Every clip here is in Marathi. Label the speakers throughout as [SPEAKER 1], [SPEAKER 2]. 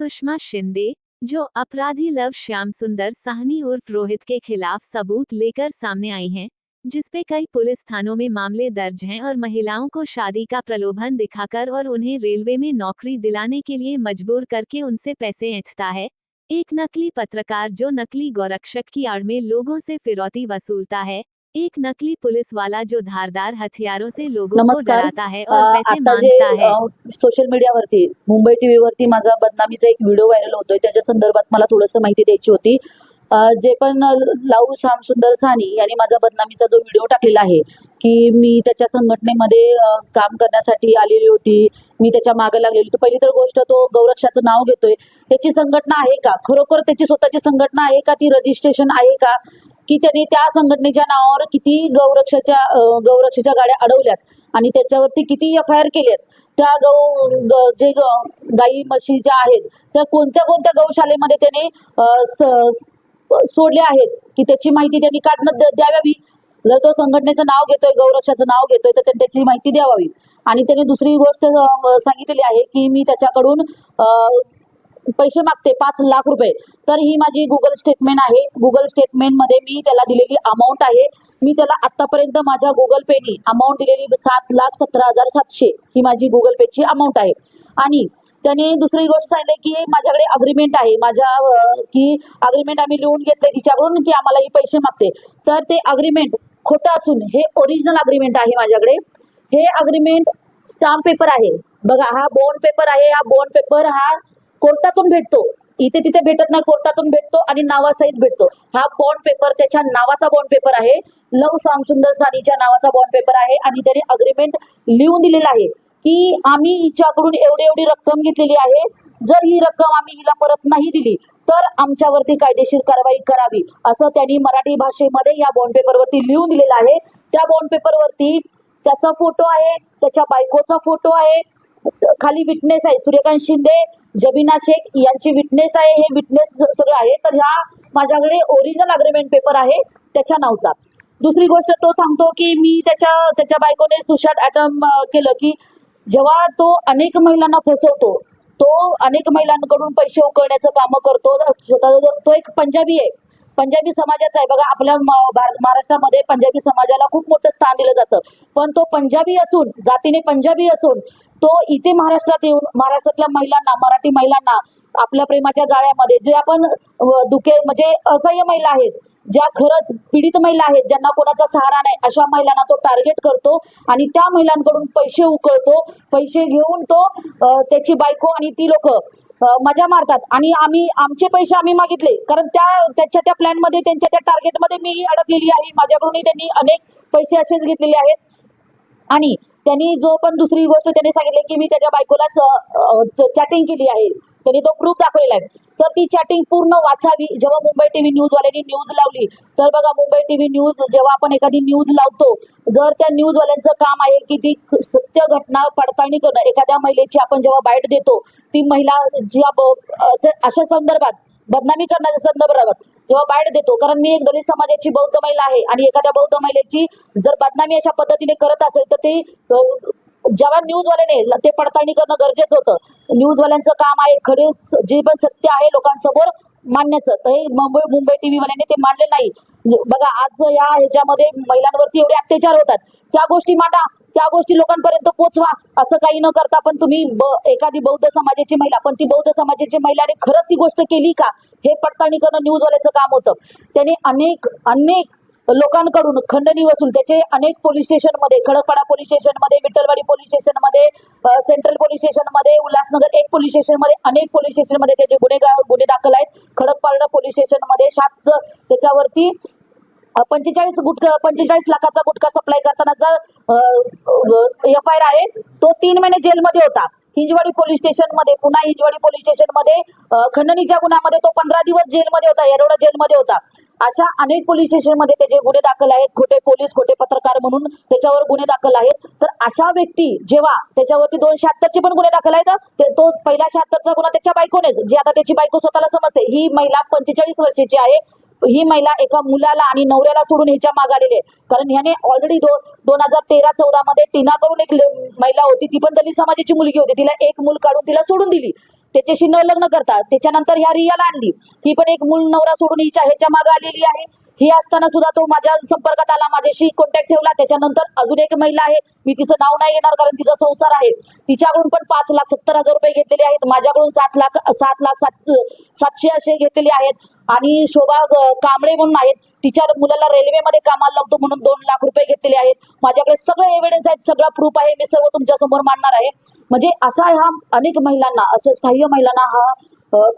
[SPEAKER 1] सुषमा शिंदे, जो अपराधी लव श्याम सुंदर साहनी उर्फ़ रोहित के खिलाफ सबूत लेकर सामने आई हैं, जिसपे कई पुलिस थानों में मामले दर्ज हैं और महिलाओं को शादी का प्रलोभन दिखाकर और उन्हें रेलवे में नौकरी दिलाने के लिए मजबूर करके उनसे पैसे ऐंठता है, एक नकली पत्रकार जो नकली गौरक्षक की आड़ में लोगों से फिरौती वसूलता है एक नकली पुलिस वाला जो धारदार हथियारों से लोगों को. डराता है और पैसे मांगता है।
[SPEAKER 2] सोशल मीडियावरती मुंबई टीव्ही वरती माझा बदनामीचा एक व्हिडिओ व्हायरल होतोय. त्याच्या संदर्भात मला थोडस माहिती द्यायची होती. जे पण लाऊ श्याम सुंदर सानी यांनी माझा बदनामीचा जो व्हिडिओ टाकलेला आहे की मी त्याच्या संघटनेमध्ये काम करण्यासाठी आलेली होती मी त्याच्यामागे लागलेली होती. पहिली तर गोष्ट तो गौरक्षाचं नाव घेतोय. त्याची संघटना आहे का? खरोखर त्याची स्वतःची संघटना आहे का? ती रजिस्ट्रेशन आहे का? की त्यांनी त्या संघटनेच्या नावावर किती गौरक्षाच्या गौरक्षाच्या गाड्या अडवल्यात आणि त्याच्यावरती किती एफ आय आर केल्यात त्या गौ ग- जे ग- गाई म्हशी ज्या आहेत त्या कोणत्या कोणत्या गौशालेमध्ये त्याने स- सोडले आहेत की त्याची माहिती त्यांनी काढणं द- द्यावी जर तो संघटनेचं नाव घेतोय गौरक्षाचं नाव घेतोय तर त्यांनी त्याची माहिती द्यावी आणि त्याने दुसरी गोष्ट सांगितलेली आहे की मी त्याच्याकडून पैसे मागते पाच लाख रुपये. तर ही माझी गुगल स्टेटमेंट आहे. गुगल स्टेटमेंटमध्ये मी त्याला दिलेली अमाऊंट आहे. मी त्याला आतापर्यंत माझ्या गुगल पेनी अमाऊंट दिलेली सात लाख सतरा हजार सातशे ही माझी गुगल पेची अमाऊंट आहे. आणि त्याने दुसरी गोष्ट सांगितली की माझ्याकडे अग्रीमेंट आहे. माझ्या की अग्रीमेंट आम्ही लिहून घेतले तिच्याकडून की आम्हाला ही पैसे मागते. तर ते अग्रीमेंट खोटं असून हे ओरिजिनल अग्रीमेंट आहे माझ्याकडे. हे अग्रीमेंट स्टाम्प पेपर आहे. बघा हा बॉन्ड पेपर आहे. हा बॉन्ड पेपर हा कोर्टातून भेटतो. इथे तिथे भेटत नाही कोर्टातून भेटतो आणि नावासहित भेटतो. हा बॉन्ड पेपर त्याच्या नावाचा बॉन्ड पेपर आहे. लव सुंदर सानीच्या नावाचा बॉन्ड पेपर आहे आणि त्याने अग्रीमेंट लिहून दिलेला आहे की आम्ही हिच्याकडून एवढी एवढी रक्कम घेतलेली आहे. जर ही रक्कम आम्ही हिला परत नाही दिली तर आमच्यावरती कायदेशीर कारवाई करावी. असं त्यांनी मराठी भाषेमध्ये या बॉन्ड पेपरवरती लिहून दिलेलं आहे. त्या बॉन्ड पेपरवरती त्याचा फोटो आहे त्याच्या बायकोचा फोटो आहे. खाली विटनेस आहे सूर्यकांत शिंदे. जबीना शेख यांची विटनेस आहे हे विटनेस सगळं आहे. तर ह्या माझ्याकडे ओरिजिनल अग्रीमेंट पेपर आहे त्याच्या नावचा. दुसरी गोष्ट तो सांगतो की मी त्याच्या त्याच्या बायकोने सुशाट अटम केलं की जेव्हा तो अनेक महिलांना फसवतो तो अनेक महिलांकडून पैसे उकळण्याचं काम करतो. स्वतः तो एक पंजाबी आहे. पंजाबी समाजाचा आहे. बघा आपल्या महाराष्ट्रामध्ये पंजाबी समाजाला खूप मोठं स्थान दिलं जातं. पण तो पंजाबी असून जातीने पंजाबी असून तो इथे महाराष्ट्रात येऊन महाराष्ट्रातल्या महिलांना मराठी महिलांना आपल्या प्रेमाच्या जाळ्यामध्ये जे आपण दुखे म्हणजे असह्य महिला आहेत ज्या खरंच पीडित महिला आहेत ज्यांना कोणाचा सहारा नाही अशा महिलांना तो टार्गेट करतो आणि त्या महिलांकडून पैसे उकळतो. पैसे घेऊन तो त्याची बायको आणि ती लोक मजा मारतात. आणि आम्ही आमचे पैसे आम्ही मागितले कारण त्या त्याच्या त्या प्लॅनमध्ये त्यांच्या त्या टार्गेटमध्ये मीही अडकलेली आहे. माझ्याकडूनही त्यांनी अनेक पैसे असेच घेतलेले आहेत. आणि त्यांनी जो पण दुसरी गोष्ट त्यांनी सांगितली की मी त्याच्या बायकोला चॅटिंग केली आहे. त्यांनी तो प्रूफ दाखवलेला आहे. तर ती चॅटिंग पूर्ण वाचावी. जेव्हा मुंबई टीव्ही न्यूज वाल्यांनी न्यूज लावली तर बघा मुंबई टीव्ही न्यूज जेव्हा आपण एखादी न्यूज लावतो जर त्या न्यूज वाल्यांचं काम आहे की ती सत्य घटना पडताळणी करणं एखाद्या महिलेची आपण जेव्हा बाईट देतो ती महिला ज्या अशा संदर्भात बदनामी करण्याच्या संदर्भात जेव्हा बाहेर देतो कारण मी एक दलित समाजाची बौद्ध महिला आहे आणि एखाद्या बौद्ध महिलेची जर बदनामी अशा पद्धतीने करत असेल तर ते जेव्हा न्यूजवाल्याने ते पडताळणी करणं गरजेचं होतं. न्यूजवाल्यांचं काम आहे खरे जे पण सत्य आहे लोकांसमोर मांडण्याचं. तर हे मुंबई मुंबई टीव्ही वाल्याने ते मांडले नाही. बघा आज या ह्याच्यामध्ये महिलांवरती एवढे अत्याचार होतात. त्या गोष्टी मांडा त्या गोष्टी लोकांपर्यंत पोचवा असं काही न करता पण तुम्ही ब- एखादी बौद्ध समाजाची महिला पण ती बौद्ध समाजाची महिलाने खरंच ती गोष्ट केली का? हे पडताळणी करणं न्यूजवाल्याचं काम होतं. त्याने अनेक अनेक लोकांकडून खंडणी वसूल त्याचे अनेक पोलीस स्टेशनमध्ये खडकपाडा पोलीस स्टेशनमध्ये विठ्ठलवाडी पोलीस स्टेशनमध्ये सेंट्रल पोलीस स्टेशनमध्ये उल्हासनगर एक पोलीस स्टेशनमध्ये अनेक पोलीस स्टेशनमध्ये त्याचे गुन्हे गुन्हे दाखल आहेत. खडकपाडा पोलीस स्टेशनमध्ये सात त्याच्यावरती पंचेचाळीस गुटखा पंचेचाळीस लाखाचा गुटखा सप्लाय करतानाचा एफ आय आर आहे तो तीन महिने जेलमध्ये होता. हिंजवाडी पोलीस स्टेशनमध्ये पुन्हा हिंजवाडी पोलीस स्टेशनमध्ये मध्ये खंडणीच्या गुन्ह्यामध्ये तो पंधरा दिवस जेलमध्ये होता येरोडा जेलमध्ये होता. अशा अनेक पोलीस स्टेशनमध्ये त्याचे गुन्हे दाखल आहेत. खोटे पोलीस खोटे पत्रकार म्हणून त्याच्यावर गुन्हे दाखल आहेत. तर अशा व्यक्ती जेव्हा त्याच्यावरती दोन शहात्तरचे पण गुन्हे दाखल आहेत ते- तो पहिला शहात्तरचा गुन्हा त्याच्या बायकोनेच जी आता त्याची बायको स्वतःला समजते ही महिला पंचेचाळीस वर्षाची आहे. ही महिला एका मुलाला आणि नवऱ्याला सोडून ह्याच्या मागे आलेली आहे. कारण ह्याने ऑलरेडी दोन दोन हजार तेरा चौदा मध्ये टीना करून एक महिला होती. ती पण दलित समाजाची मुलगी होती. तिला एक मूल काढून तिला सोडून दिली. त्याच्याशी न लग्न करता त्याच्यानंतर ह्या रियाला आणली. ही पण एक मूल नवरा सोडून हिच्या ह्याच्या मागे आलेली आहे. ही असताना सुद्धा तो माझ्या संपर्कात आला. माझ्याशी कॉन्टॅक्ट ठेवला. त्याच्यानंतर अजून एक महिला आहे. मी तिचं नाव नाही घेणार कारण तिचा संसार आहे. तिच्याकडून पण पाच लाख सत्तर हजार रुपये घेतलेले आहेत. माझ्याकडून सात लाख सात लाख सात सातशे असे घेतलेले आहेत. आणि शोभा कांबळे म्हणून आहेत. तिच्या मुलाला रेल्वेमध्ये कामाला लावतो म्हणून दोन लाख रुपये घेतलेले आहेत. माझ्याकडे सगळे एव्हिडन्स आहेत सगळा प्रूफ आहे. मी सर्व तुमच्यासमोर मांडणार आहे. म्हणजे असा ह्या अनेक महिलांना असं सहाय्य महिलांना हा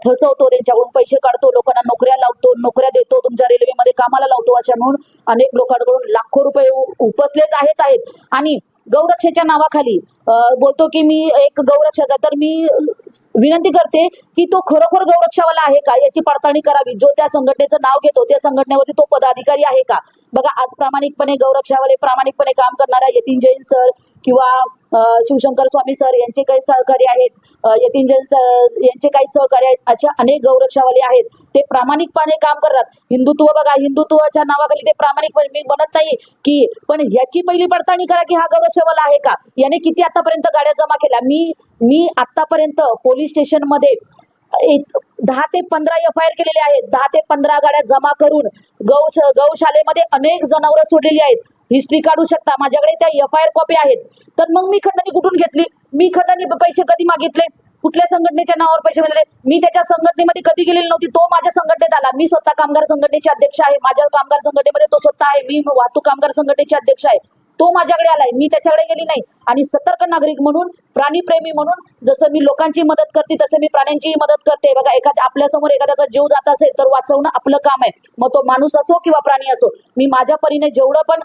[SPEAKER 2] फसवतो त्यांच्याकडून पैसे काढतो लोकांना नोकऱ्या लावतो नोकऱ्या देतो तुमच्या रेल्वेमध्ये कामाला लावतो अशा म्हणून अनेक लोकांकडून लाखो रुपये उ- उपसलेच आहेत आहेत. आणि गौरक्षेच्या नावाखाली बोलतो की मी एक गौरक्षाचा तर मी विनंती करते की तो खरोखर गौरक्षावाला आहे का? याची पडताळणी करावी. जो त्या संघटनेचं नाव घेतो त्या संघटनेवरती तो पदाधिकारी आहे का? बघा आज प्रामाणिकपणे गौरक्षावाले प्रामाणिकपणे काम करणाऱ्या यतीन जैन सर किंवा शिवशंकर स्वामी सर यांचे काही सहकारी आहेत अ, यतीन जैन सर यांचे काही सहकारी आहेत अशा अनेक गौरक्षावाले आहेत. ते प्रामाणिकपणे काम करतात. हिंदुत्व बघा हिंदुत्वाच्या नावाखाली ते प्रामाणिकपणे म्हणजे मी म्हणत नाही की पण याची पहिली पडताळणी करा की हा गौरक्षवाला आहे का? याने किती आतापर्यंत गाड्या जमा केल्या? मी मी आतापर्यंत पोलीस स्टेशनमध्ये एक दहा ते पंधरा एफ आय आर केलेले आहेत. दहा ते पंधरा गाड्या जमा करून गौ गौशालेमध्ये अनेक जनावरं सोडलेली आहेत. हिस्ट्री काढू शकता. माझ्याकडे त्या एफ आय आर कॉपी आहेत. तर मग मी खंडणी कुठून घेतली? मी खंडणी पैसे कधी मागितले? कुठल्या संघटनेच्या नावावर पैसे मिळाले मी त्याच्या संघटनेमध्ये कधी गेलेली नव्हती. तो माझ्या संघटनेत आला. मी स्वतः कामगार संघटनेचे अध्यक्ष आहे. माझ्या कामगार संघटनेमध्ये तो स्वतः आहे. मी वाहतूक कामगार संघटनेचे अध्यक्ष आहे. तो माझ्याकडे आलाय. मी त्याच्याकडे गेली नाही. आणि सतर्क नागरिक म्हणून प्राणीप्रेमी म्हणून जसं मी लोकांची मदत करते तसं मी प्राण्यांचीही मदत करते. बघा एखाद्या आपल्यासमोर एखाद्याचा जीव जात असेल तर वाचवणं आपलं काम आहे. मग तो माणूस असो किंवा प्राणी असो मी माझ्या परीने जेवढं पण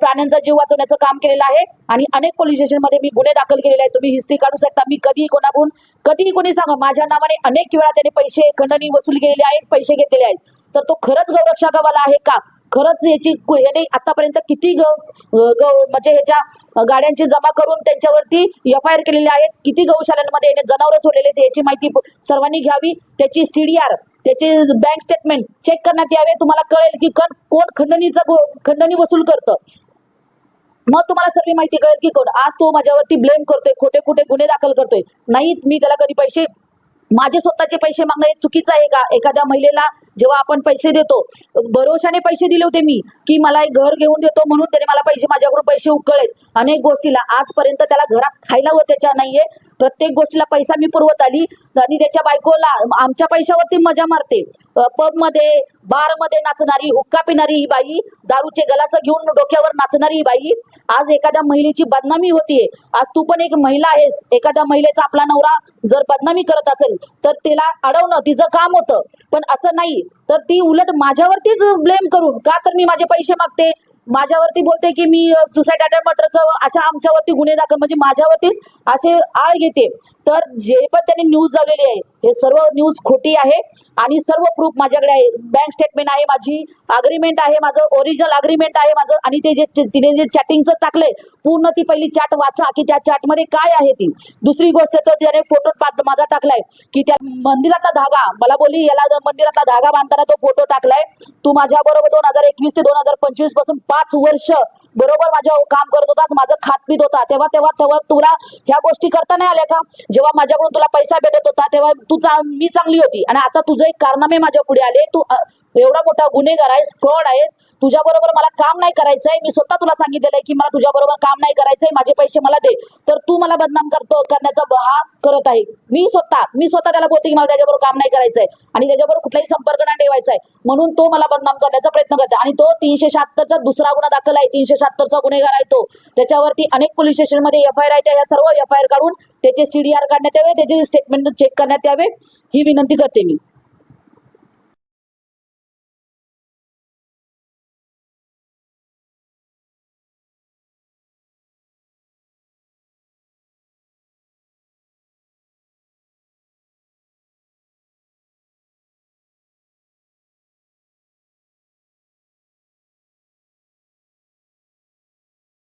[SPEAKER 2] प्राण्यांचा जीव वाचवण्याचं काम केलेलं आहे आणि अनेक पोलीस स्टेशनमध्ये मी गुन्हे दाखल केलेले आहेत तुम्ही हिस्ट्री काढू शकता. मी कधीही कोणाकडून कधीही कोणी सांगा माझ्या नावाने अनेक वेळा त्याने पैसे खंडणी वसूल केलेले आहेत पैसे घेतलेले आहेत. तर तो खरंच गौरक्षकावाला आहे का? खरंच याची याने आतापर्यंत किती ग म्हणजे ह्याच्या गाड्यांची जमा करून त्यांच्यावरती एफ आय आर केलेले आहेत. किती गौशालांमध्ये याने जनावरं सोडलेले आहेत याची माहिती सर्वांनी घ्यावी. त्याची सीडीआर त्याचे बँक स्टेटमेंट चेक करण्यात यावे. तुम्हाला कळेल की कण- कोण खंडणीचा खंडणी वसूल करतं. मग तुम्हाला सर्व माहिती कळेल की कोण. आज तो माझ्यावरती ब्लेम करतोय खोटे खोटे गुन्हे दाखल करतोय. नाही मी त्याला कधी पैसे माझे स्वतःचे पैसे मागणं हे चुकीचं आहे का? एखाद्या महिलेला जेव्हा आपण पैसे देतो भरोशाने पैसे दिले होते मी की मला एक घर घेऊन देतो म्हणून त्याने मला पैसे माझ्याकडून पैसे उकळले अनेक गोष्टीला आजपर्यंत त्याला घरात खायला व त्याच्या नाहीये. प्रत्येक गोष्टीला पैसा मी पुरवत आली आणि त्याच्या बायकोला आमच्या पैशावरती मजा मारते. पबमध्ये बारमध्ये नाचणारी हुक्का पिणारी ही बाई दारूचे गलास घेऊन डोक्यावर नाचणारी ही बाई. आज एखाद्या महिलेची बदनामी होतीये. आज तू पण एक महिला आहेस. एखाद्या महिलेचा आपला नवरा जर बदनामी करत असेल तर तिला अडवणं तिचं काम होतं. पण असं नाही. तर ती उलट माझ्यावरतीच ब्लेम करून का तर मी माझे पैसे मागते? माझ्यावरती बोलते की मी सुसाईड अटॅम्प मर्डरचं अशा आमच्यावरती गुन्हे दाखल म्हणजे माझ्यावरतीच असे आळ घेते. तर जे पण त्यांनी न्यूज लावलेली आहे हे सर्व न्यूज खोटी आहे आणि सर्व प्रूफ माझ्याकडे आहे. बँक स्टेटमेंट आहे माझी अग्रीमेंट आहे माझं ओरिजिनल अग्रीमेंट आहे माझं आणि ते जे तिने जे चॅटिंगचं टाकलंय पूर्ण ती पहिली चॅट वाचा की त्या चॅटमध्ये काय आहे ती. दुसरी गोष्ट तर त्याने फोटो माझा टाकलाय की त्या मंदिराचा धागा मला बोली याला जर मंदिराचा धागा बांधताना तो फोटो टाकलाय तू माझ्या बरोबर दोन हजार एकवीस ते दोन हजार पंचवीसपासून पाच वर्ष बरोबर माझ्या काम करत होता माझं खात पीत होता. तेव्हा तेव्हा तेव्हा तुला ह्या गोष्टी करता नाही आल्या का? जेव्हा माझ्याकडून तुला पैसा भेटत होता तेव्हा तू मी चांगली होती. आणि आता तुझं एक कारनामे माझ्या पुढे आले. तू एवढा मोठा गुन्हेगार आहेस फ्रॉड आहेस तुझ्या बरोबर मला काम नाही करायचंय. मी स्वतः तुला सांगितलेलं आहे की मला तुझ्या बरोबर काम नाही करायचंय माझे पैसे मला दे. तर तू मला बदनाम करतो करण्याचा हा करत आहे. मी स्वतः मी स्वतः त्याला बोलते की मला त्याच्याबरोबर काम नाही करायचंय. आणि त्याच्याबरोबर कुठलाही संपर्क नाही ठेवायचा आहे म्हणून तो मला बदनाम करण्याचा प्रयत्न करतो आणि तो तीनशे शहात्तरचा दुसरा गुन्हा दाखल आहे. तीनशे शहात्तरचा गुन्हेगार आहे तो. त्याच्यावरती अनेक पोलीस स्टेशनमध्ये एफ आय आर आहे. या सर्व एफ आय आर काढून त्याचे सीडीआर काढण्यात यावे त्याचे स्टेटमेंट चेक करण्यात यावे. ही विनंती करते मी.